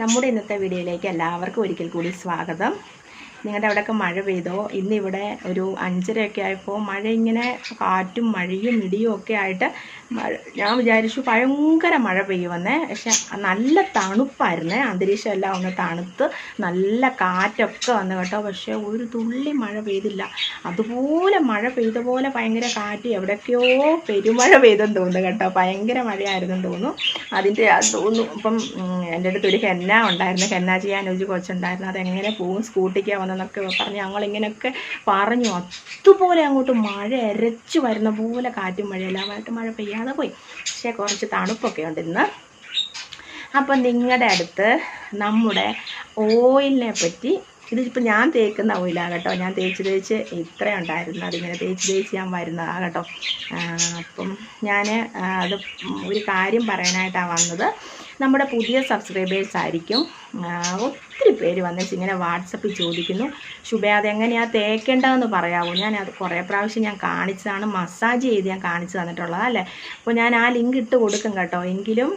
നമ്മുടെ ഇന്നത്തെ വീഡിയോയിലേക്ക് എല്ലാവർക്കും ഒരിക്കൽ കൂടി സ്വാഗതം. നിങ്ങളുടെ അവിടെയൊക്കെ മഴ പെയ്തോ? ഇന്നിവിടെ ഒരു അഞ്ചരയൊക്കെ ആയപ്പോൾ മഴ ഇങ്ങനെ കാറ്റും മഴയും ഇടിയും ഒക്കെ ആയിട്ട് ഞാൻ വിചാരിച്ചു ഭയങ്കര മഴ പെയ്യുമെന്നേ പക്ഷെ നല്ല തണുപ്പായിരുന്നേ. അന്തരീക്ഷം എല്ലാം ഒന്ന് തണുത്ത് നല്ല കാറ്റൊക്കെ വന്നു കേട്ടോ. പക്ഷെ ഒരു തുള്ളി മഴ പെയ്തില്ല. അതുപോലെ മഴ പെയ്ത പോലെ ഭയങ്കര കാറ്റ് എവിടെയൊക്കെയോ പെരുമഴ പെയ്തെന്ന് തോന്നുന്നു കേട്ടോ. ഭയങ്കര മഴയായിരുന്നെന്ന് തോന്നുന്നു. അതിന്റെ അത് തോന്നുന്നു. ഇപ്പം എന്റെ അടുത്ത് ഒരു ഹെന്ന ഉണ്ടായിരുന്നു. ഹെന്ന ചെയ്യാൻ ഒരു കൊച്ചുണ്ടായിരുന്നു. അതെങ്ങനെ പോകും സ്കൂട്ടിക്ക് വന്നെന്നൊക്കെ പറഞ്ഞ് ഞങ്ങളിങ്ങനെയൊക്കെ പറഞ്ഞു. അതുപോലെ അങ്ങോട്ട് മഴ എരച്ച് വരുന്ന പോലെ കാറ്റും മഴയെല്ലാമായിട്ട് മഴ പെയ്യാതെ പോയി. പക്ഷേ കുറച്ച് തണുപ്പൊക്കെ ഉണ്ട് ഇന്ന്. അപ്പം നിങ്ങളുടെ അടുത്ത് നമ്മുടെ ഓയിലിനെ പറ്റി ഇതിപ്പോൾ ഞാൻ തേക്കുന്ന ഓയിലാണ് കേട്ടോ. ഞാൻ തേച്ച് തേച്ച് ഇത്ര ഉണ്ടായിരുന്നു. അതിങ്ങനെ തേച്ച് തേച്ച് ഞാൻ വരുന്നതാണ് കേട്ടോ. അപ്പം ഞാൻ അത് ഒരു കാര്യം പറയാനായിട്ടാണ് വന്നത്. നമ്മുടെ പുതിയ സബ്സ്ക്രൈബേഴ്സ് ആയിരിക്കും. ഒത്തിരി പേര് വന്നിട്ട് ഇങ്ങനെ വാട്സപ്പിൽ ചോദിക്കുന്നു. ശുഭ അതെങ്ങനെയാണ് തേക്കേണ്ടതെന്ന് പറയാമോ ഞാൻ അത് കുറേ പ്രാവശ്യം ഞാൻ കാണിച്ചതാണ്. മസാജ് ചെയ്ത് ഞാൻ കാണിച്ചു തന്നിട്ടുള്ളത് അല്ലേ? അപ്പോൾ ഞാൻ ആ ലിങ്ക് ഇട്ട് കൊടുക്കും കേട്ടോ. എങ്കിലും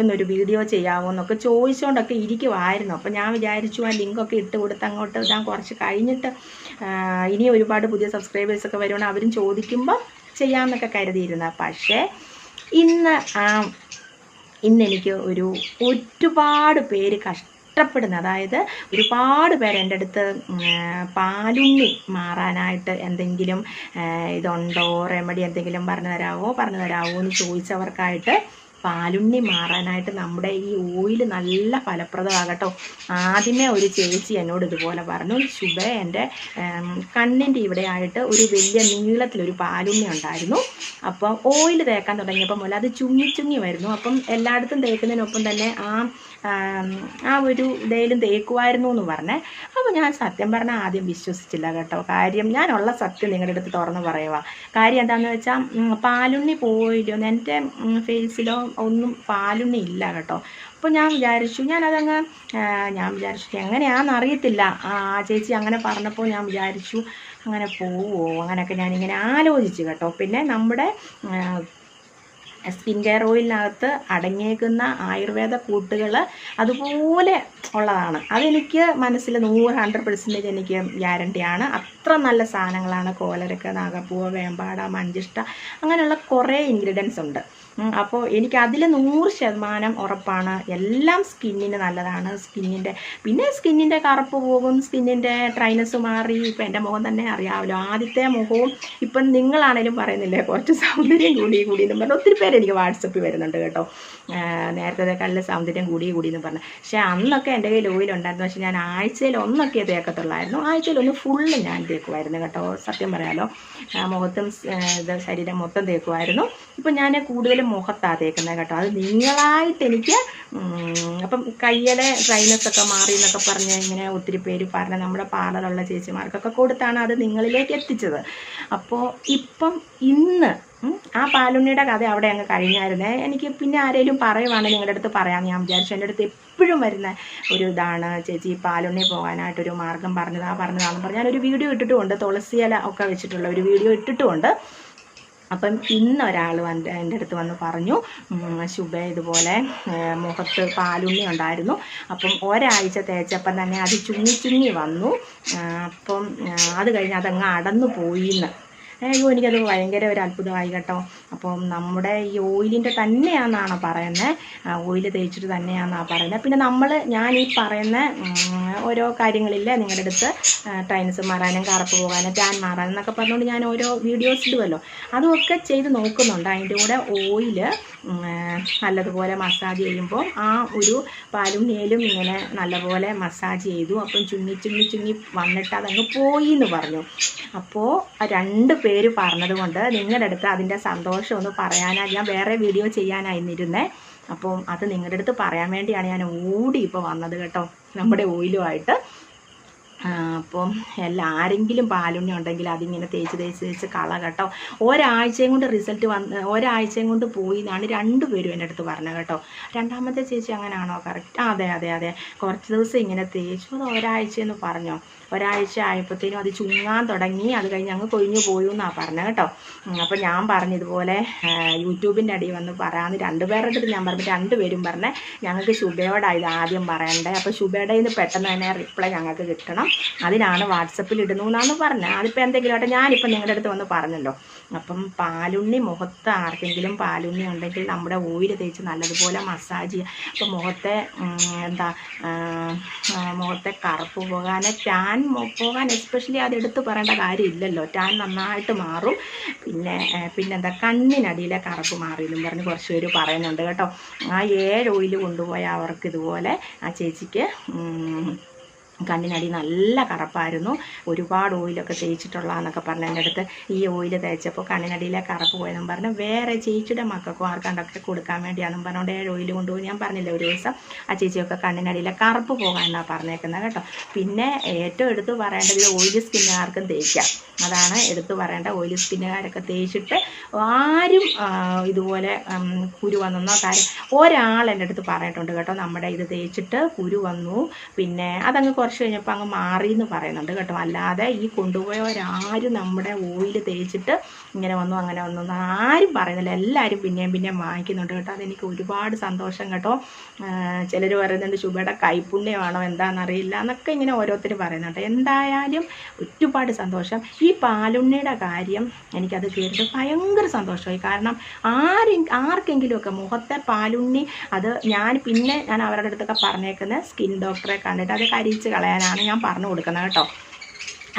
ഒന്നൊരു വീഡിയോ ചെയ്യാമോ എന്നൊക്കെ ചോദിച്ചുകൊണ്ടൊക്കെ ഇരിക്കുമായിരുന്നു അപ്പോൾ ഞാൻ വിചാരിച്ചു ആ ലിങ്കൊക്കെ ഇട്ട് കൊടുത്ത് അങ്ങോട്ട് ഞാൻ കുറച്ച് കഴിഞ്ഞിട്ട് ഇനി ഒരുപാട് പുതിയ സബ്സ്ക്രൈബേഴ്സൊക്കെ വരുവാണെങ്കിൽ അവരും ചോദിക്കുമ്പോൾ ചെയ്യാമെന്നൊക്കെ കരുതിയിരുന്ന. പക്ഷേ ഇന്ന് ആ ഇന്ന് എനിക്ക് ഒരു ഒരുപാട് പേര് കഷ്ടപ്പെടുന്ന അതായത് ഒരുപാട് പേര് എന്റെ അടുത്ത് പാലുണ്ണി മാറാനായിട്ട് എന്തെങ്കിലും ഇതുണ്ടോ? റെമഡി എന്തെങ്കിലും പറഞ്ഞു തരാമോ പറഞ്ഞു തരാമോ എന്ന് ചോദിച്ചവർക്കായിട്ട് പാലുണ്ണി മാറാനായിട്ട് നമ്മുടെ ഈ ഓയിൽ നല്ല ഫലപ്രദമാകട്ടോ. ആദ്യമേ ഒരു ചേച്ചി എന്നോട് ഇതുപോലെ പറഞ്ഞു ശുഭ എന്റെ കണ്ണിന്റെ ഇവിടെ ആയിട്ട് ഒരു വലിയ നീളത്തിലൊരു പാലുണ്ണി ഉണ്ടായിരുന്നു. അപ്പം ഓയിൽ തേക്കാൻ തുടങ്ങിയപ്പോൾ മുതൽ അത് ചുങ്ങി ചുങ്ങി വരുന്നു. അപ്പം എല്ലായിടത്തും തേക്കുന്നതിനൊപ്പം തന്നെ ആ ആം, ഒരു ഇടയിലും തേക്കുമായിരുന്നു എന്ന് പറഞ്ഞേ. അപ്പോൾ ഞാൻ സത്യം പറഞ്ഞാൽ ആദ്യം വിശ്വസിച്ചില്ല കേട്ടോ. കാര്യം ഞാനുള്ള സത്യം നിങ്ങളുടെ അടുത്ത് തുറന്ന് പറയുക കാര്യം എന്താണെന്ന് വെച്ചാൽ പാലുണ്ണി പോയില്ലോ? എന്റെ ഫേസിലോ ഒന്നും പാലുണ്ണി ഇല്ല കേട്ടോ. അപ്പോൾ ഞാൻ വിചാരിച്ചു ഞാനതങ്ങ് ഞാൻ വിചാരിച്ചു എങ്ങനെയാണെന്ന് അറിയത്തില്ല. ആ ചേച്ചി അങ്ങനെ പറഞ്ഞപ്പോൾ ഞാൻ വിചാരിച്ചു അങ്ങനെ പോവോ? അങ്ങനെയൊക്കെ ഞാനിങ്ങനെ ആലോചിച്ചു കേട്ടോ. പിന്നെ നമ്മുടെ സ്കിൻ കെയർ ഓയിലിനകത്ത് അടങ്ങിയേക്കുന്ന ആയുർവേദ കൂട്ടുകൾ അതുപോലെ ഉള്ളതാണ്. അതെനിക്ക് മനസ്സിൽ നൂറ് ഹൺഡ്രഡ് പെർസെന്റേജ് എനിക്ക് ഗ്യാരണ്ടിയാണ് അത്ര നല്ല സാധനങ്ങളാണ്. കോലരക്ക നാഗപ്പൂവ് വേമ്പാട മഞ്ചിഷ്ട അങ്ങനെയുള്ള കുറേ ഇൻഗ്രീഡിയൻസ് ഉണ്ട്. അപ്പോൾ എനിക്ക് അതിൽ നൂറ് ശതമാനം ഉറപ്പാണ്. എല്ലാം സ്കിന്നിന് നല്ലതാണ്. സ്കിന്നിന്റെ പിന്നെ സ്കിന്നിന്റെ കറുപ്പ് പോകും സ്കിന്നിന്റെ ഡ്രൈനസ് മാറി. ഇപ്പം എന്റെ മുഖം തന്നെ അറിയാമല്ലോ. ആദ്യത്തെ മുഖവും ഇപ്പം നിങ്ങളാണേലും പറയുന്നില്ലേ? കുറച്ച് സൗന്ദര്യം കൂടി കൂടി എന്ന് പറഞ്ഞ്. ഒത്തിരി പേര് എനിക്ക് വാട്സപ്പിൽ വരുന്നുണ്ട് കേട്ടോ. നേരത്തെ കല്ല് സൗന്ദര്യം കൂടി കൂടി എന്ന് പറഞ്ഞു. പക്ഷേ അന്നൊക്കെ എന്റെ കയ്യിൽ ഓയിൽ ഉണ്ടായിരുന്നു. പക്ഷേ ഞാൻ ആഴ്ചയിൽ ഒന്നൊക്കെ തേക്കത്തുള്ളായിരുന്നു. ആഴ്ചയിൽ ഒന്ന് ഫുള്ള് ഞാൻ തേക്കുമായിരുന്നു കേട്ടോ. സത്യം പറയാമല്ലോ മുഖത്തും ഇത് ശരീരം മൊത്തം തേക്കുമായിരുന്നു ഇപ്പം ഞാൻ കൂടുതലും മുഖത്താണ് തേക്കുന്നത് കേട്ടോ. അത് നിങ്ങളായിട്ട് എനിക്ക് അപ്പം കയ്യിലെ ഡ്രൈനസ് ഒക്കെ മാറി എന്നൊക്കെ പറഞ്ഞ് ഇങ്ങനെ ഒത്തിരി പേര് പറഞ്ഞ് നമ്മുടെ പാർലറുള്ള ചേച്ചിമാർക്കൊക്കെ കൊടുത്താണ് അത് നിങ്ങളിലേക്ക് എത്തിച്ചത്. അപ്പോൾ ഇപ്പം ഇന്ന് ആ പാലുണ്ണിയുടെ കഥ അവിടെ അങ്ങ് കഴിഞ്ഞായിരുന്നേ. എനിക്ക് പിന്നെ ആരെങ്കിലും പറയുവാണെങ്കിൽ നിങ്ങളുടെ അടുത്ത് പറയാമെന്ന് ഞാൻ വിചാരിച്ചു എന്റെ അടുത്ത് എപ്പോഴും വരുന്ന ഒരു ഇതാണ്. ചേച്ചി പാലുണ്ണി പോകാനായിട്ടൊരു മാർഗം പറഞ്ഞതാ പറഞ്ഞതാണെന്ന് പറഞ്ഞ് ഞാനൊരു വീഡിയോ ഇട്ടിട്ടുമുണ്ട്. തുളസിയില ഒക്കെ വെച്ചിട്ടുള്ള ഒരു വീഡിയോ ഇട്ടിട്ടുമുണ്ട്. അപ്പം ഇന്ന് ഒരാൾ വന്ന് എന്റെ അടുത്ത് വന്ന് പറഞ്ഞു ശുഭ ഇതുപോലെ മുഖത്ത് പാലുണ്ണി ഉണ്ടായിരുന്നു. അപ്പം ഒരാഴ്ച തേച്ചപ്പം തന്നെ അത് ചുങ്ങി ചുങ്ങി വന്നു. അപ്പം അത് കഴിഞ്ഞ് അതങ്ങ് അടന്നു പോയിന്ന്. അയ്യോ എനിക്കത് ഭയങ്കര ഒരു അത്ഭുതമായി കേട്ടോ. അപ്പം നമ്മുടെ ഈ ഓയിലിന്റെ തന്നെയാണെന്നാണ് പറയുന്നത് ഓയിൽ തേച്ചിട്ട് തന്നെയാണെന്നാണ് പറയുന്നത് പിന്നെ നമ്മൾ ഞാൻ ഈ പറയുന്ന ഓരോ കാര്യങ്ങളില്ലേ നിങ്ങളുടെ അടുത്ത് ടൈൻസ് മാറാനും കറുപ്പ് പോകാനും ടാൻ മാറാനും എന്നൊക്കെ പറഞ്ഞുകൊണ്ട് ഞാൻ ഓരോ വീഡിയോസ് ഇടുമല്ലോ അതുമൊക്കെ ചെയ്ത് നോക്കുന്നുണ്ട്. അതിന്റെ കൂടെ ഓയിൽ നല്ലതുപോലെ മസാജ് ചെയ്യുമ്പോൾ ആ ഒരു പാലും നേലും ഇങ്ങനെ നല്ലപോലെ മസാജ് ചെയ്തു. അപ്പം ചുങ്ങി ചുങ്ങി ചുങ്ങി വന്നിട്ട് അതങ്ങ് പോയി എന്ന് പറഞ്ഞു അപ്പോൾ രണ്ട് പേര് പറഞ്ഞതുകൊണ്ട് നിങ്ങളുടെ അടുത്ത് അതിന്റെ സന്തോഷം ഒന്ന് പറയാനായി ഞാൻ വേറെ വീഡിയോ ചെയ്യാനായിരുന്നിരുന്നേ. അപ്പം അത് നിങ്ങളുടെ അടുത്ത് പറയാൻ വേണ്ടിയാണ് ഞാൻ ഓടി ഇപ്പോൾ വന്നത് കേട്ടോ. നമ്മുടെ ഓയിലുമായിട്ട്. അപ്പം എല്ലാ ആരെങ്കിലും പാലുണ്ണി ഉണ്ടെങ്കിൽ അതിങ്ങനെ തേച്ച് തേച്ച് തേച്ച് കള കേട്ടോ. ഒരാഴ്ചയും കൊണ്ട് റിസൾട്ട് വന്ന് ഒരാഴ്ചയും കൊണ്ട് പോയി എന്നാണ് രണ്ടുപേരും എന്റെ അടുത്ത് പറഞ്ഞത് കേട്ടോ. രണ്ടാമത്തെ ചേച്ചി അങ്ങനെയാണോ കറക്റ്റ് അതെ അതെ അതെ. കുറച്ച് ദിവസം ഇങ്ങനെ തേച്ചു. അത് ഒരാഴ്ചയെന്ന് പറഞ്ഞോ? ഒരാഴ്ച ആയപ്പോഴത്തേനും അത് ചുങ്ങാൻ തുടങ്ങി. അത് കഴിഞ്ഞ് അങ്ങ് കൊഴിഞ്ഞു പോയി എന്നാണ് പറഞ്ഞത് കേട്ടോ. അപ്പോൾ ഞാൻ പറഞ്ഞു ഇതുപോലെ ആ, യൂട്യൂബിന്റെ അടിയിൽ വന്ന് പറയാമെന്ന് രണ്ടുപേരുടെ അടുത്ത് ഞാൻ പറഞ്ഞു രണ്ടുപേരും പറഞ്ഞേ ഞങ്ങൾക്ക് ശുഭയോടാണ് ഇത് ആദ്യം പറയണ്ടേ. അപ്പോൾ ശുഭയുടെ നിന്ന് പെട്ടെന്ന് തന്നെ റിപ്ലൈ ഞങ്ങൾക്ക് കിട്ടണം. അതിനാണ് വാട്സപ്പിൽ ഇടുന്നു എന്നാണ് പറഞ്ഞത് അതിപ്പോൾ എന്തെങ്കിലും ആട്ടെ ഞാനിപ്പോൾ നിങ്ങളുടെ അടുത്ത് വന്ന് പറഞ്ഞല്ലോ. അപ്പം പാലുണ്ണി മുഖത്ത് ആർക്കെങ്കിലും പാലുണ്ണി ഉണ്ടെങ്കിൽ നമ്മുടെ ഓയിൽ തേച്ച് നല്ലതുപോലെ മസാജ് ചെയ്യുക അപ്പം മുഖത്തെ എന്താ മുഖത്തെ കറുപ്പ് പോകാൻ ടാൻ പോകാൻ എസ്പെഷ്യലി അത് എടുത്ത് പറയേണ്ട കാര്യമില്ലല്ലോ ടാൻ നന്നായിട്ട് മാറും. പിന്നെ പിന്നെ പിന്നെന്താ കണ്ണിനടിയിലെ കറുപ്പ് മാറിയെന്നും പറഞ്ഞ് കുറച്ച് പേര് പറയുന്നുണ്ട് കേട്ടോ. ആ ഏഴ് ഓയിൽ കൊണ്ടുപോയ അവർക്ക് ഇതുപോലെ ആ ചേച്ചിക്ക് കണ്ണിനടി നല്ല കറുപ്പായിരുന്നു. ഒരുപാട് ഓയിലൊക്കെ തേച്ചിട്ടുള്ളതെന്നൊക്കെ പറഞ്ഞ് എന്റെ അടുത്ത് ഈ ഓയിൽ തേച്ചപ്പോൾ കണ്ണിനടിയിലെ കറുപ്പ് പോയെന്നും പറഞ്ഞ് വേറെ ചേച്ചിയുടെ മക്കൾക്കും ആർക്കാണ്ടൊക്കെ കൊടുക്കാൻ വേണ്ടിയാണെന്നും പറഞ്ഞുകൊണ്ട് ഏഴ് ഓയിൽ കൊണ്ടുപോയി. ഞാൻ പറഞ്ഞില്ല ഒരു ദിവസം ആ ചേച്ചിയൊക്കെ കണ്ണിനടിയിലെ കറുപ്പ് പോകാനാണ് പറഞ്ഞേക്കുന്നത് കേട്ടോ. പിന്നെ ഏറ്റവും എടുത്ത് പറയേണ്ടത് ഓയിൽ സ്കിന്നുകാർക്കും തേക്കാം. അതാണ് എടുത്തു പറയേണ്ട ഓയിൽ സ്കിന്നുകാരൊക്കെ തേച്ചിട്ട് ആരും ഇതുപോലെ കുരു വന്നെന്നോ കാര്യം ഒരാൾ എന്റെ അടുത്ത് പറഞ്ഞിട്ടുണ്ട് കേട്ടോ നമ്മുടെ ഇത് തേച്ചിട്ട് കുരു വന്നു. പിന്നെ അതങ്ങ് കുറച്ച് കഴിഞ്ഞപ്പോൾ അങ്ങ് മാറി എന്ന് പറയുന്നുണ്ട് കേട്ടോ. അല്ലാതെ ഈ കൊണ്ടുപോയവരാരും നമ്മുടെ ഓയിൽ തേച്ചിട്ട് ഇങ്ങനെ വന്നു അങ്ങനെ വന്നു ആരും പറയുന്നില്ല. എല്ലാവരും പിന്നെയും പിന്നെയും വാങ്ങിക്കുന്നുണ്ട് കേട്ടോ. അതെനിക്ക് ഒരുപാട് സന്തോഷം കേട്ടോ. ചിലർ പറയുന്നുണ്ട് ശുഭയുടെ കൈപ്പുണ്യമാണോ? എന്താണെന്നറിയില്ല എന്നൊക്കെ ഇങ്ങനെ ഓരോരുത്തർ പറയുന്നുണ്ട് എന്തായാലും ഒരുപാട് സന്തോഷം. ഈ പാലുണ്ണിയുടെ കാര്യം എനിക്കത് കേട്ടിട്ട് ഭയങ്കര സന്തോഷമായി. കാരണം ആരും ആർക്കെങ്കിലുമൊക്കെ മുഖത്തെ പാലുണ്ണി അത് ഞാൻ പിന്നെ ഞാൻ അവരുടെ അടുത്തൊക്കെ പറഞ്ഞേക്കുന്നത് സ്കിൻ ഡോക്ടറെ കണ്ടിട്ട് അത് കരിച്ച് കളയാനാണ് ഞാൻ പറഞ്ഞു കൊടുക്കുന്നത് കേട്ടോ.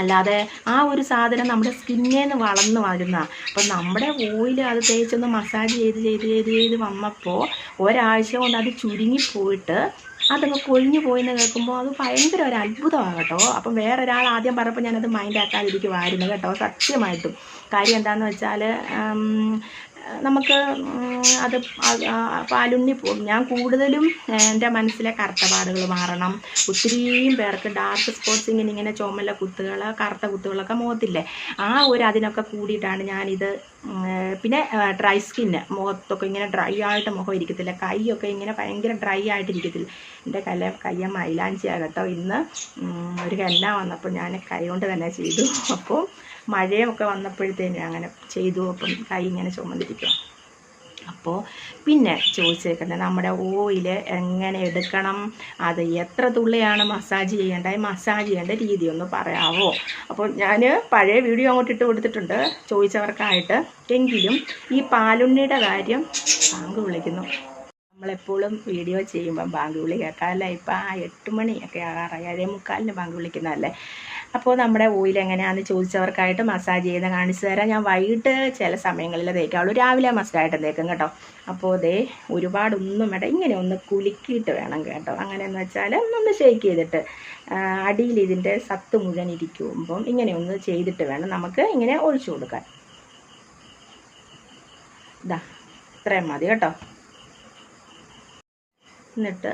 അല്ലാതെ ആ ഒരു സാധനം നമ്മുടെ സ്കിന്നേന്ന് വളർന്ന് വരുന്ന അപ്പം നമ്മുടെ ഓയിൽ അത് തേച്ചൊന്ന് മസാജ് ചെയ്ത് ചെയ്ത് ചെയ്ത് ചെയ്ത് വന്നപ്പോൾ ഒരാഴ്ച കൊണ്ട് അത് ചുരുങ്ങിപ്പോയിട്ട് അതങ്ങ് കൊഴിഞ്ഞു പോയെന്ന് കേൾക്കുമ്പോൾ അത് ഭയങ്കര ഒരു അത്ഭുതമാണ് കേട്ടോ. അപ്പം വേറൊരാൾ ആദ്യം പറഞ്ഞപ്പോൾ ഞാനത് മൈൻഡ് ആക്കാതിരിക്കുമായിരുന്നു കേട്ടോ സത്യമായിട്ടും. കാര്യം എന്താണെന്ന് വെച്ചാൽ നമുക്ക് അത് പാലുണ്ണി പോകും ഞാൻ കൂടുതലും എന്റെ മനസ്സിലെ കറുത്ത പാടുകൾ മാറണം. ഒത്തിരിയും പേർക്ക് ഡാർക്ക് സ്പോട്ട്സ് ഇങ്ങനെ ഇങ്ങനെ ചുമല കുത്തുകൾ കറുത്ത കുത്തുകളൊക്കെ മുഖത്തില്ലേ? ആ ഒരു അതിനൊക്കെ കൂടിയിട്ടാണ് ഞാനിത് പിന്നെ ഡ്രൈ സ്കിന്ന് മുഖത്തൊക്കെ ഇങ്ങനെ ഡ്രൈ ആയിട്ട് മുഖം ഇരിക്കത്തില്ല. കൈയൊക്കെ ഇങ്ങനെ ഭയങ്കര ഡ്രൈ ആയിട്ടിരിക്കത്തില്ല എന്റെ കല കയ്യ മൈലാഞ്ചി കേട്ടോ ഇന്ന്. ഒരു കല്ല വന്നപ്പോൾ ഞാൻ കൈ കൊണ്ട് തന്നെ ചെയ്തു. അപ്പോൾ മഴയൊക്കെ വന്നപ്പോഴത്തേനും അങ്ങനെ ചെയ്തു. അപ്പം കൈ ഇങ്ങനെ ചുമന്നിരിക്കുക അപ്പോൾ പിന്നെ ചോദിച്ചേക്കുന്നത് നമ്മുടെ ഓയിൽ എങ്ങനെ എടുക്കണം? അത് എത്ര തുള്ളിയാണ് മസാജ് ചെയ്യേണ്ടത്? മസാജ് ചെയ്യേണ്ട രീതി ഒന്ന് പറയാവോ? അപ്പോൾ ഞാൻ പഴയ വീഡിയോ അങ്ങോട്ട് ഇട്ട് കൊടുത്തിട്ടുണ്ട്. ചോദിച്ചവർക്കായിട്ട്. എങ്കിലും ഈ പാലുണ്ണിയുടെ കാര്യം ബാങ്ക് വിളിക്കുന്നു. നമ്മളെപ്പോഴും വീഡിയോ ചെയ്യുമ്പം ബാങ്ക് വിളി കേൾക്കാമല്ല ഇപ്പം ആ എട്ട് മണിയൊക്കെ ആകാറായി ഏഴേ മുക്കാലിന് ബാങ്ക് വിളിക്കുന്നതല്ലേ? അപ്പോൾ നമ്മുടെ ഓയിൽ എങ്ങനെയാണെന്ന് ചോദിച്ചവർക്കായിട്ട് മസാജ് ചെയ്ത് കാണിച്ചു തരാം. ഞാൻ വൈകിട്ട് ചില സമയങ്ങളിൽ തേക്കാവുള്ളൂ രാവിലെ മസ്റ്റായിട്ട് തേക്കും കേട്ടോ. അപ്പോൾ ദേ ഒരുപാടൊന്നും വേണ്ട. ഇങ്ങനെ ഒന്ന് കുലുക്കിയിട്ട് വേണം കേട്ടോ. അങ്ങനെയെന്ന് വെച്ചാൽ ഒന്ന് ഷേക്ക് ചെയ്തിട്ട് അടിയിൽ ഇതിന്റെ സത്ത് മുഴുവൻ ഇരിക്കുമ്പം ഇങ്ങനെ ഒന്ന് ചെയ്തിട്ട് വേണം നമുക്ക് ഇങ്ങനെ ഒഴിച്ചു കൊടുക്കാൻ. ഇതാ ഇത്രയും മതി കേട്ടോ. എന്നിട്ട്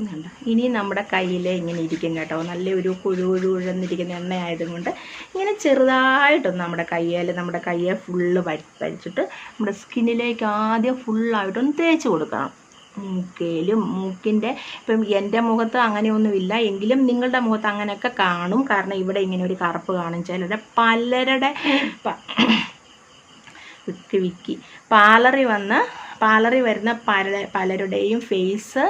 ഇതുണ്ട്. ഇനി നമ്മുടെ കയ്യിൽ ഇങ്ങനെ ഇരിക്കും കേട്ടോ. നല്ലൊരു കുഴു കുഴു കുഴന്നിരിക്കുന്ന എണ്ണ ആയതുകൊണ്ട് ഇങ്ങനെ ചെറുതായിട്ടൊന്ന് നമ്മുടെ കയ്യിൽ നമ്മുടെ കയ്യെ ഫുള്ള് വലിച്ചിട്ട് നമ്മുടെ സ്കിന്നിലേക്ക് ആദ്യം ഫുള്ളായിട്ടൊന്ന് തേച്ച് കൊടുക്കണം. മൂക്കയിലും മൂക്കിന്റെ ഇപ്പം എന്റെ മുഖത്ത് അങ്ങനെയൊന്നുമില്ല. എങ്കിലും നിങ്ങളുടെ മുഖത്ത് അങ്ങനെയൊക്കെ കാണും. കാരണം ഇവിടെ ഇങ്ങനെ ഒരു കറുപ്പ് കാണും. ചിലരുടെ പലരുടെ വിക്കി വിക്കി. പാലറി വന്ന് പാലറി വരുന്ന പല പലരുടെയും ഫേസ്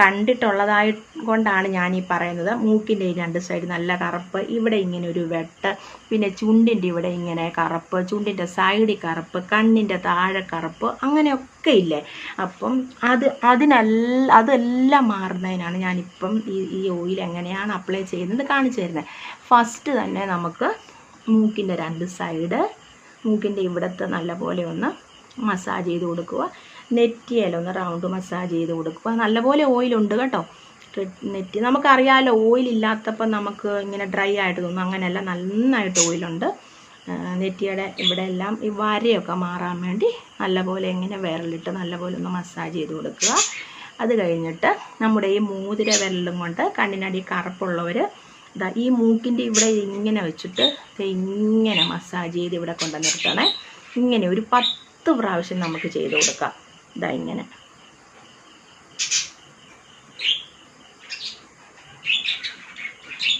കണ്ടിട്ടുള്ളതായി കൊണ്ടാണ് ഞാൻ ഈ പറയുന്നത്. മൂക്കിന്റെ രണ്ട് സൈഡ് നല്ല കറുപ്പ് ഇവിടെ ഇങ്ങനെ ഒരു വെട്ട് പിന്നെ ചുണ്ടിന്റെ ഇവിടെ ഇങ്ങനെ കറുപ്പ് ചുണ്ടിന്റെ സൈഡിൽ കറുപ്പ് കണ്ണിന്റെ താഴെ കറുപ്പ് അങ്ങനെയൊക്കെ ഇല്ലേ? അപ്പം അത് അതിനെല്ലാം അതെല്ലാം മാറുന്നതിനാണ് ഞാനിപ്പം ഈ ഈ ഓയിൽ എങ്ങനെയാണ് അപ്ലൈ ചെയ്യുന്നത് കാണിച്ചു തരുന്നത്. ഫസ്റ്റ് തന്നെ നമുക്ക് മൂക്കിന്റെ രണ്ട് സൈഡ് മൂക്കിന്റെ ഇവിടത്തെ നല്ലപോലെ ഒന്ന് മസാജ് ചെയ്ത് കൊടുക്കുക. നെറ്റിയിലൊന്ന് റൗണ്ട് മസാജ് ചെയ്ത് കൊടുക്കുക. നല്ലപോലെ ഓയിലുണ്ട് കേട്ടോ. നെറ്റി. നമുക്കറിയാമല്ലോ ഓയിൽ ഇല്ലാത്തപ്പോൾ നമുക്ക് ഇങ്ങനെ ഡ്രൈ ആയിട്ട് തോന്നും അങ്ങനെയല്ല നന്നായിട്ട് ഓയിലുണ്ട് നെറ്റിയുടെ ഇവിടെ എല്ലാം ഈ വരയൊക്കെ മാറാൻ വേണ്ടി നല്ലപോലെ ഇങ്ങനെ വിരലിട്ട് നല്ലപോലെ ഒന്ന് മസാജ് ചെയ്ത് കൊടുക്കുക. അത് കഴിഞ്ഞിട്ട് നമ്മുടെ ഈ മൂതിര വിരലും കൊണ്ട് കണ്ണിനടി കറുപ്പുള്ളവർ ഇതാ ഈ മൂക്കിന്റെ ഇവിടെ ഇങ്ങനെ വെച്ചിട്ട് ഇങ്ങനെ മസാജ് ചെയ്ത് ഇവിടെ കൊണ്ടു നിർത്തണേ. ഇങ്ങനെ ഒരു പത്ത് പ്രാവശ്യം നമുക്ക് ചെയ്ത് കൊടുക്കാം. ഇതാ ഇങ്ങനെ.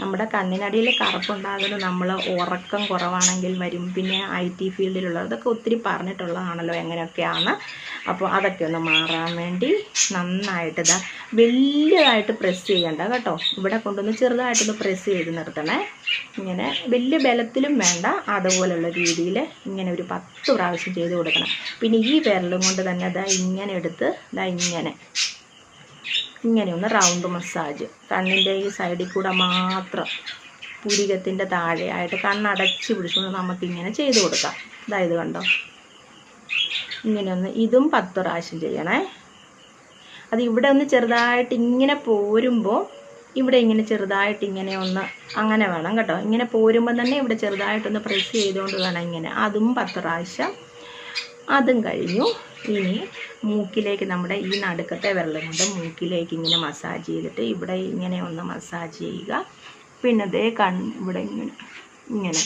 നമ്മുടെ കണ്ണിനടിയിൽ കറുപ്പുണ്ടാകുന്നത് നമ്മൾ ഉറക്കം കുറവാണെങ്കിൽ വരും. പിന്നെ ഐ ടി ഫീൽഡിലുള്ളതൊക്കെ ഒത്തിരി പറഞ്ഞിട്ടുള്ളതാണല്ലോ എങ്ങനെയൊക്കെയാണ് അപ്പോൾ അതൊക്കെ ഒന്ന് മാറാൻ വേണ്ടി നന്നായിട്ട് ഇതാ വലിയതായിട്ട് പ്രസ് ചെയ്യണ്ട കേട്ടോ. ഇവിടെ കൊണ്ടുവന്ന് ചെറുതായിട്ടൊന്ന് പ്രസ് ചെയ്ത് നിർത്തണേ. ഇങ്ങനെ വലിയ ബലത്തിലും വേണ്ട അതുപോലുള്ള രീതിയിൽ ഇങ്ങനെ ഒരു പത്ത് പ്രാവശ്യം ചെയ്ത് കൊടുക്കണം. പിന്നെ ഈ വിരലും കൊണ്ട് തന്നെ ഇതാ ഇങ്ങനെ എടുത്ത് ഇതാ ഇങ്ങനെ. ഇങ്ങനെ ഒന്ന് റൗണ്ട് മസാജ് കണ്ണിന്റെ ഈ സൈഡിൽ കൂടെ മാത്രം പുരികത്തിന്റെ താഴെയായിട്ട് കണ്ണടച്ച് പിടിച്ചുകൊണ്ട് നമുക്കിങ്ങനെ ചെയ്ത് കൊടുക്കാം. ഇതായത് കണ്ടോ? ഇങ്ങനെ ഒന്ന് ഇതും പത്ത് പ്രാവശ്യം ചെയ്യണേ. അത് ഇവിടെ ഒന്ന് ചെറുതായിട്ട് ഇങ്ങനെ പോരുമ്പോൾ ഇവിടെ ഇങ്ങനെ ചെറുതായിട്ട് ഇങ്ങനെ ഒന്ന് അങ്ങനെ വേണം കേട്ടോ. ഇങ്ങനെ പോരുമ്പോൾ തന്നെ ഇവിടെ ചെറുതായിട്ടൊന്ന് പ്രസ് ചെയ്തുകൊണ്ട് വേണം ഇങ്ങനെ. അതും പത്ത് പ്രാവശ്യം. അതും കഴിഞ്ഞു. ഇനി മൂക്കിലേക്ക് നമ്മുടെ ഈ നടുക്കത്തെ വെള്ളം കൊണ്ട് മൂക്കിലേക്ക് ഇങ്ങനെ മസാജ് ചെയ്തിട്ട് ഇവിടെ ഇങ്ങനെ ഒന്ന് മസാജ് ചെയ്യുക. പിന്നെ ദേ കൺ ഇവിടെ ഇങ്ങനെ ഇങ്ങനെ.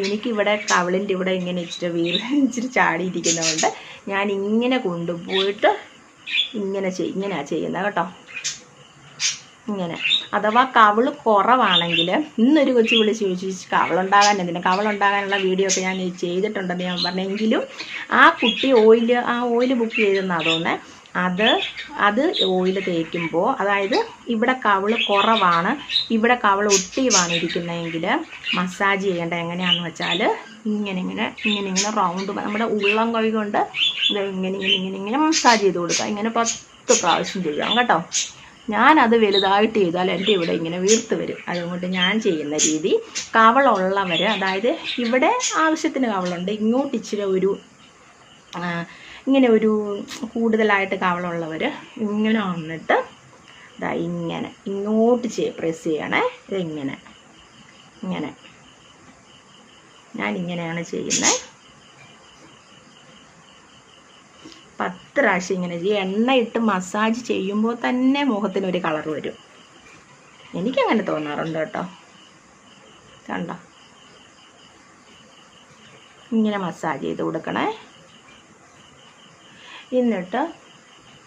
എനിക്കിവിടെ കവളിന്റെ ഇവിടെ ഇങ്ങനെ ഇച്ചിരി വീൽ ഇച്ചിരി ചാടിയിരിക്കുന്നതുകൊണ്ട് ഞാൻ ഇങ്ങനെ കൊണ്ടുപോയിട്ട് ഇങ്ങനെ ചെയ് ഇങ്ങനെയാണ് ചെയ്യുന്നത് കേട്ടോ. ഇങ്ങനെ. അഥവാ കവിൾ കുറവാണെങ്കിൽ ഇന്നൊരു കൊച്ചു വിളിച്ച് ചോദിച്ചു കവളുണ്ടാകാൻ എന്തിനാ കവളുണ്ടാകാനുള്ള വീഡിയോ ഒക്കെ ഞാൻ ചെയ്തിട്ടുണ്ടെന്ന് ഞാൻ പറഞ്ഞെങ്കിലും ആ കുട്ടി ഓയിൽ ആ ഓയിൽ ബുക്ക് ചെയ്തെന്നാണ് തോന്നുന്നത് അത് അത് ഓയിൽ തേക്കുമ്പോൾ അതായത് ഇവിടെ കവൾ കുറവാണ് ഇവിടെ കവൾ ഒട്ടീവാണ് ഇരിക്കുന്നതെങ്കിൽ മസാജ് ചെയ്യേണ്ട എങ്ങനെയാണെന്ന് വെച്ചാൽ ഇങ്ങനെ ഇങ്ങനെ ഇങ്ങനെ ഇങ്ങനെ റൗണ്ട് നമ്മുടെ ഉള്ളം കൈ കൊണ്ട് ഇങ്ങനെ ഇങ്ങനെ ഇങ്ങനെ ഇങ്ങനെ മസാജ് ചെയ്ത് കൊടുക്കുക. ഇങ്ങനെ പത്ത് പ്രാവശ്യം ചെയ്യാം കേട്ടോ. ഞാനത് വലുതായിട്ട് ചെയ്താൽ എന്റെ ഇവിടെ ഇങ്ങനെ വീർത്ത് വരും. അതുകൊണ്ട് ഞാൻ ചെയ്യുന്ന രീതി കവളുള്ളവർ അതായത് ഇവിടെ ആവശ്യത്തിന് കവളുണ്ട് ഇങ്ങോട്ട് ഇച്ചിരി ഒരു ഇങ്ങനെ ഒരു കൂടുതലായിട്ട് കവളുള്ളവർ ഇങ്ങനെ വന്നിട്ട് ഇതാ ഇങ്ങനെ ഇങ്ങോട്ട് ചെയ്യ പ്രസ് ചെയ്യണേ ഇതിങ്ങനെ ഇങ്ങനെ. ഞാൻ ഇങ്ങനെയാണ് ചെയ്യുന്നത്. പത്ത് പ്രാവശ്യം ഇങ്ങനെ ഈ എണ്ണ ഇട്ട് മസാജ് ചെയ്യുമ്പോൾ തന്നെ മുഖത്തിനൊരു കളർ വരും. എനിക്കങ്ങനെ തോന്നാറുണ്ട് കേട്ടോ. കണ്ടോ? ഇങ്ങനെ മസാജ് ചെയ്ത് കൊടുക്കണേ. എന്നിട്ട്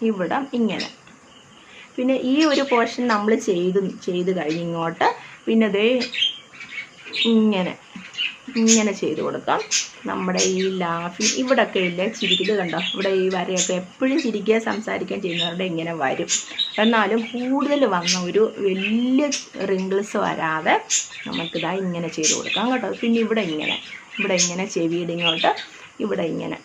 ഇവിടെ ഇങ്ങനെ. പിന്നെ ഈ ഒരു പോർഷൻ നമ്മൾ ചെയ്ത് ചെയ്ത് കഴിഞ്ഞിങ്ങോട്ട് പിന്നെ ദേ ഇങ്ങനെ. ഇങ്ങനെ ചെയ്ത് കൊടുക്കാം. നമ്മുടെ ഈ ലാഫിങ് ഇവിടെയൊക്കെ ഇല്ലേ? ചിരിക്കുന്നത് കണ്ടോ? ഇവിടെ ഈ വരയൊക്കെ എപ്പോഴും ചിരിക്കുക സംസാരിക്കാൻ ചെയ്യുന്നവരുടെ ഇങ്ങനെ വരും. എന്നാലും കൂടുതൽ വന്ന ഒരു വലിയ റിങ്കിൾസ് വരാതെ നമുക്കിതാ ഇങ്ങനെ ചെയ്ത് കൊടുക്കാം കേട്ടോ. പിന്നെ ഇവിടെ ഇങ്ങനെ ഇവിടെ ഇങ്ങനെ ചെവിയുടെ ഇങ്ങോട്ട് ഇവിടെ ഇങ്ങനെ.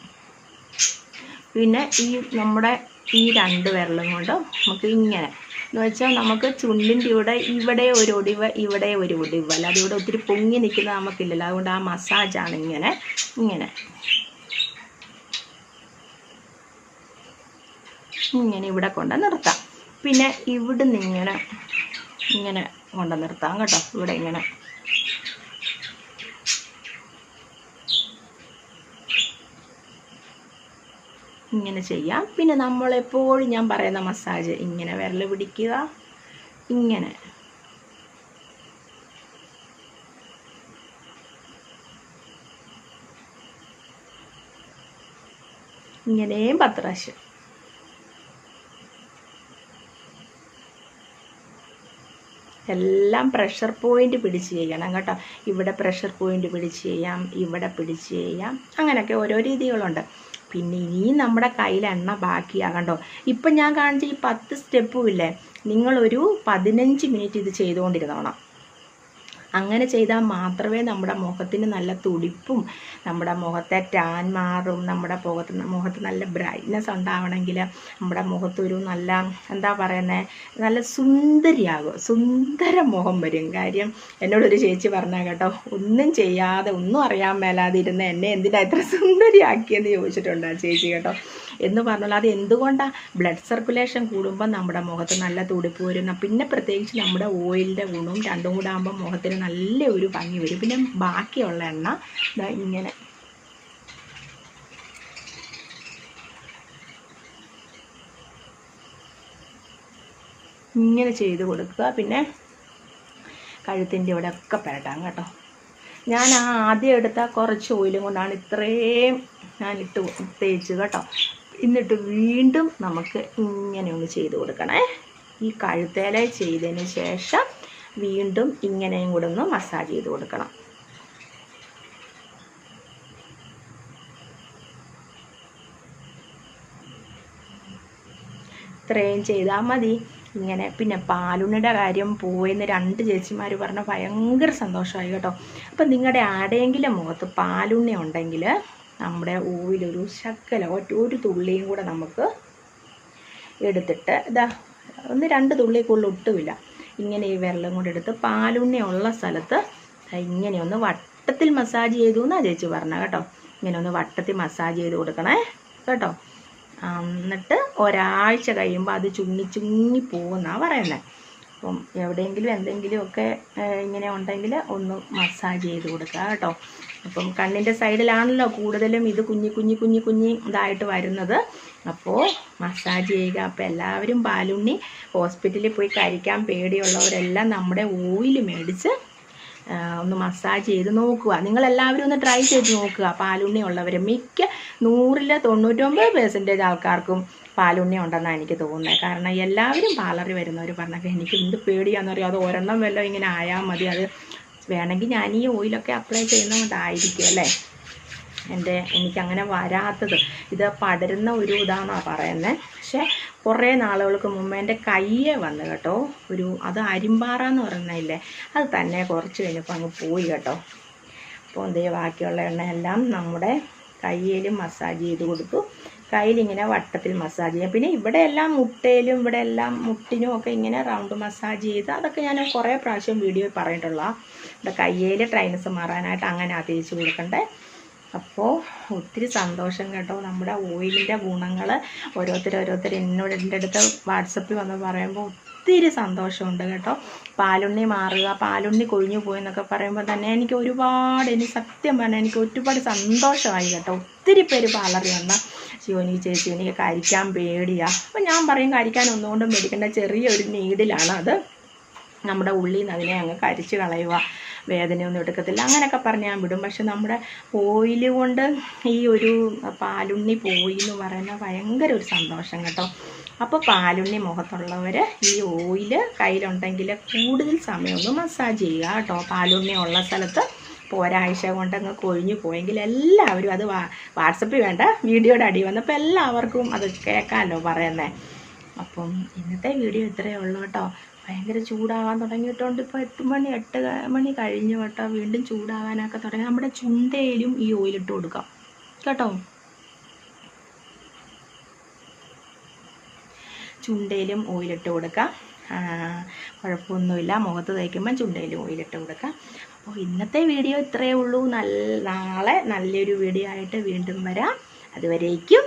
പിന്നെ ഈ നമ്മുടെ ഈ രണ്ട് വിരലും കൊണ്ട് നമുക്ക് ഇങ്ങനെ എന്ന് വെച്ചാൽ നമുക്ക് ചുണ്ടിന്റെ ഇവിടെ ഇവിടെ ഒരു ഒടിവ് ഇവിടെ ഒരു ഒടിവ്. അല്ലാതെ ഇവിടെ ഒത്തിരി പൊങ്ങി നിൽക്കുന്നത് നമുക്കില്ലല്ലോ. അതുകൊണ്ട് ആ മസാജാണ് ഇങ്ങനെ ഇങ്ങനെ. ഇങ്ങനെ ഇവിടെ കൊണ്ട് നിർത്താം. പിന്നെ ഇവിടുന്ന് ഇങ്ങനെ ഇങ്ങനെ കൊണ്ട് നിർത്താം കേട്ടോ. ഇവിടെ ഇങ്ങനെ. ഇങ്ങനെ ചെയ്യാം. പിന്നെ നമ്മളെപ്പോഴും ഞാൻ പറയുന്ന മസാജ്. ഇങ്ങനെ വിരൽ പിടിക്കുക. ഇങ്ങനെ. ഇങ്ങനെയും പത്ത് പ്രാവശ്യം. എല്ലാം പ്രഷർ പോയിന്റ് പിടിച്ച് ചെയ്യണം കേട്ടോ. ഇവിടെ പ്രഷർ പോയിന്റ് പിടിച്ച് ചെയ്യാം ഇവിടെ പിടിച്ച് ചെയ്യാം. അങ്ങനെയൊക്കെ ഓരോ രീതികളുണ്ട്. പിന്നെ ഇനിയും നമ്മുടെ കയ്യിൽ എണ്ണ ബാക്കിയാകണ്ടോ? ഇപ്പം ഞാൻ കാണിച്ച ഈ പത്ത് സ്റ്റെപ്പും ഇല്ലേ? നിങ്ങളൊരു പതിനഞ്ച് മിനിറ്റ് ഇത് ചെയ്തുകൊണ്ടിരുന്നോണം. അങ്ങനെ ചെയ്താൽ മാത്രമേ നമ്മുടെ മുഖത്തിന് നല്ല തുടിപ്പും നമ്മുടെ മുഖത്തെ ടാൻ മാറും നമ്മുടെ മുഖത്ത് മുഖത്ത് നല്ല ബ്രൈറ്റ്നെസ് ഉണ്ടാവണമെങ്കിൽ നമ്മുടെ മുഖത്തൊരു നല്ല എന്താ പറയുന്നത് നല്ല സുന്ദരിയാകും സുന്ദര മുഖം വരും. കാര്യം എന്നോടൊരു ചേച്ചി പറഞ്ഞാൽ കേട്ടോ ഒന്നും ചെയ്യാതെ ഒന്നും അറിയാൻ മേലാതിരുന്ന എന്നെ എന്തിനാ ഇത്ര സുന്ദരിയാക്കിയെന്ന് ചോദിച്ചിട്ടുണ്ട് ആ ചേച്ചി കേട്ടോ. എന്ന് പറഞ്ഞാൽ അത് എന്തുകൊണ്ടാണ് ബ്ലഡ് സർക്കുലേഷൻ കൂടുമ്പോൾ നമ്മുടെ മുഖത്ത് നല്ല തുടിപ്പ് വരുന്ന പിന്നെ പ്രത്യേകിച്ച് നമ്മുടെ ഓയിലിന്റെ ഗുണവും രണ്ടും കൂടെ ആകുമ്പോൾ മുഖത്തിന് നല്ല ഒരു ഭംഗി വരും. പിന്നെ ബാക്കിയുള്ള എണ്ണ ഇങ്ങനെ. ഇങ്ങനെ ചെയ്ത് കൊടുക്കുക. പിന്നെ കഴുത്തിന്റെ ഇവിടെ ഒക്കെ പുരട്ടാം കേട്ടോ. ഞാൻ ആദ്യം എടുത്ത കുറച്ച് ഓയിലും കൊണ്ടാണ് ഇത്രയും ഞാൻ ഇട്ട് തേച്ച് കേട്ടോ. എന്നിട്ട് വീണ്ടും നമുക്ക് ഇങ്ങനെ ഒന്ന് ചെയ്ത് കൊടുക്കണേ. ഈ കഴുത്തേല ചെയ്തതിന് ശേഷം വീണ്ടും ഇങ്ങനെയും കൂടെ ഒന്ന് മസാജ് ചെയ്ത് കൊടുക്കണം. ഇത്രയും ചെയ്താൽ മതി. ഇങ്ങനെ പിന്നെ പാലുണ്ണിയുടെ കാര്യം പോയെന്ന് രണ്ട് ചേച്ചിമാർ പറഞ്ഞ ഭയങ്കര സന്തോഷമായി കേട്ടോ. അപ്പം നിങ്ങളുടെ ആടെയെങ്കിലും മുഖത്ത് പാലുണ്ണി ഉണ്ടെങ്കിൽ നമ്മുടെ ഊവിലൊരു ശക്കല ഒരു തുള്ളിയും കൂടെ നമുക്ക് എടുത്തിട്ട് ഇതാ ഒന്ന് രണ്ട് തുള്ളി കൂടുതൽ ഒട്ടുമില്ല. ഇങ്ങനെ ഈ വിരലും കൊണ്ട് എടുത്ത് പാലുണ്ണി ഉള്ള സ്ഥലത്ത് ഇങ്ങനെ ഒന്ന് വട്ടത്തിൽ മസാജ് ചെയ്തു എന്നാ ചേച്ചി പറഞ്ഞ കേട്ടോ? ഇങ്ങനെ ഒന്ന് വട്ടത്തിൽ മസാജ് ചെയ്ത് കൊടുക്കണേ കേട്ടോ? എന്നിട്ട് ഒരാഴ്ച കഴിയുമ്പോൾ അത് ചുങ്ങി ചുങ്ങി പോകുന്നാണ് പറയുന്നത് അപ്പം എവിടെയെങ്കിലും എന്തെങ്കിലുമൊക്കെ ഇങ്ങനെ ഉണ്ടെങ്കിൽ ഒന്ന് മസാജ് ചെയ്ത് കൊടുക്കുക കേട്ടോ? അപ്പം കണ്ണിന്റെ സൈഡിലാണല്ലോ കൂടുതലും ഇത് കുഞ്ഞി കുഞ്ഞി കുഞ്ഞി കുഞ്ഞി ഇതായിട്ട് വരുന്നത്. അപ്പോൾ മസാജ് ചെയ്യുക. അപ്പോൾ എല്ലാവരും പാലുണ്ണി ഹോസ്പിറ്റലിൽ പോയി കഴിക്കാൻ പേടിയുള്ളവരെല്ലാം നമ്മുടെ ഓയിൽ മേടിച്ച് ഒന്ന് മസാജ് ചെയ്ത് നോക്കുക. നിങ്ങളെല്ലാവരും ഒന്ന് ട്രൈ ചെയ്ത് നോക്കുക. പാലുണ്ണി ഉള്ളവർ മിക്ക നൂറിൽ തൊണ്ണൂറ്റൊമ്പത് പേഴ്സന്റേജ് ആൾക്കാർക്കും പാലുണ്ണി ഉണ്ടെന്നാണ് എനിക്ക് തോന്നുന്നത് കാരണം എല്ലാവരും പാലറി വരുന്നവർ പറഞ്ഞൊക്കെ എനിക്ക് എന്ത് പേടിയാണെന്ന് അറിയാം? അത് ഒരെണ്ണം വല്ലതും ഇങ്ങനെ ആയാൽ മതി. അത് വേണമെങ്കിൽ ഞാൻ ഈ ഓയിലൊക്കെ അപ്ലൈ ചെയ്യുന്നതായിരിക്കും അല്ലേ? എന്റെ എനിക്കങ്ങനെ വരാത്തത്. ഇത് പടരുന്ന ഒരു ഇതാണെന്നാണ് പറയുന്നത് പക്ഷേ കുറേ നാളുകൾക്ക് മുമ്പ് എന്റെ കയ്യെ വന്നു കേട്ടോ. ഒരു അത് അരിമ്പാറ എന്ന് പറയുന്നതില്ലേ അത് തന്നെ കുറച്ച് കഴിഞ്ഞപ്പോൾ അങ്ങ് പോയി കേട്ടോ. അപ്പോൾ എന്തേ ബാക്കിയുള്ള എണ്ണയെല്ലാം നമ്മുടെ കയ്യിലും മസാജ് ചെയ്ത് കൊടുത്തു. കയ്യിലിങ്ങനെ വട്ടത്തിൽ മസാജ് ചെയ്യാം. പിന്നെ ഇവിടെ എല്ലാം മുട്ടയിലും ഇവിടെ എല്ലാം മുട്ടിനും ഒക്കെ ഇങ്ങനെ റൗണ്ട് മസാജ് ചെയ്ത് അതൊക്കെ ഞാൻ കുറേ പ്രാവശ്യം വീഡിയോയിൽ പറഞ്ഞിട്ടുള്ള ഇവിടെ കയ്യിൽ ട്രൈനസ് മാറാനായിട്ട് അങ്ങനെ ആ തേച്ച് കൊടുക്കണ്ടേ. അപ്പോൾ ഒത്തിരി സന്തോഷം കേട്ടോ. നമ്മുടെ ഓയിലിന്റെ ഗുണങ്ങൾ ഓരോരുത്തർ ഓരോരുത്തർ എന്നോട് എന്റെ അടുത്ത് വാട്സപ്പിൽ വന്ന് പറയുമ്പോൾ ഒത്തിരി സന്തോഷമുണ്ട് കേട്ടോ. പാലുണ്ണി മാറുക പാലുണ്ണി കൊഴിഞ്ഞു പോയെന്നൊക്കെ പറയുമ്പോൾ തന്നെ എനിക്ക് ഒരുപാട് എനിക്ക് സത്യം പറഞ്ഞാൽ എനിക്ക് ഒരുപാട് സന്തോഷമായി കേട്ടോ. ഒത്തിരി പേര് പാലറി വന്ന ശിവനി ചേച്ചി എനിക്ക് കഴിക്കാൻ പേടിയാ. അപ്പം ഞാൻ പറയും കരിക്കാൻ ഒന്നുകൊണ്ടും പേടിക്കേണ്ട ചെറിയൊരു നീഡിലാണ് അത്. നമ്മുടെ ഉള്ളിൽ നിന്ന് അതിനെ അങ്ങ് കരിച്ച് കളയുക. വേദനയൊന്നും എടുക്കത്തില്ല. അങ്ങനെയൊക്കെ പറഞ്ഞ് ഞാൻ വിടും. പക്ഷെ നമ്മുടെ ഓയിൽ കൊണ്ട് ഈ ഒരു പാലുണ്ണി പോയി എന്ന് പറയുന്ന ഭയങ്കര ഒരു സന്തോഷം കേട്ടോ. അപ്പോൾ പാലുണ്ണി മുഖത്തുള്ളവർ ഈ ഓയിൽ കയ്യിലുണ്ടെങ്കിൽ കൂടുതൽ സമയമൊന്ന് മസാജ് ചെയ്യുക കേട്ടോ. പാലുണ്ണി ഉള്ള സ്ഥലത്ത് പോരാഴ്ച കൊണ്ട് കൊണ്ടങ്ങ് കൊഴിഞ്ഞു പോയെങ്കിൽ എല്ലാവരും അത് വാ വേണ്ട വീഡിയോയുടെ അടി വന്നപ്പോൾ എല്ലാവർക്കും അത് കേൾക്കാമല്ലോ പറയുന്നത് അപ്പം ഇന്നത്തെ വീഡിയോ ഇത്രയേ ഉള്ളൂ കേട്ടോ. ഭയങ്കര ചൂടാവാൻ തുടങ്ങിയിട്ടുണ്ട്. ഇപ്പോൾ എട്ട് മണി എട്ട് മണി കഴിഞ്ഞു കേട്ടോ. വീണ്ടും ചൂടാവാനൊക്കെ തുടങ്ങി. നമ്മുടെ ചുണ്ടയിലും ഈ ഓയിലിട്ട് കൊടുക്കാം. കേട്ടോ? ചുണ്ടയിലും ഓയിലിട്ട് കൊടുക്കാം. കുഴപ്പമൊന്നുമില്ല. മുഖത്ത് തേക്കുമ്പം ചുണ്ടയിലും ഓയിലിട്ട് കൊടുക്കാം. അപ്പോൾ ഇന്നത്തെ വീഡിയോ ഇത്രയേ ഉള്ളൂ. നല്ല നാളെ നല്ലൊരു വീഡിയോ ആയിട്ട് വീണ്ടും വരാം. അതുവരേക്കും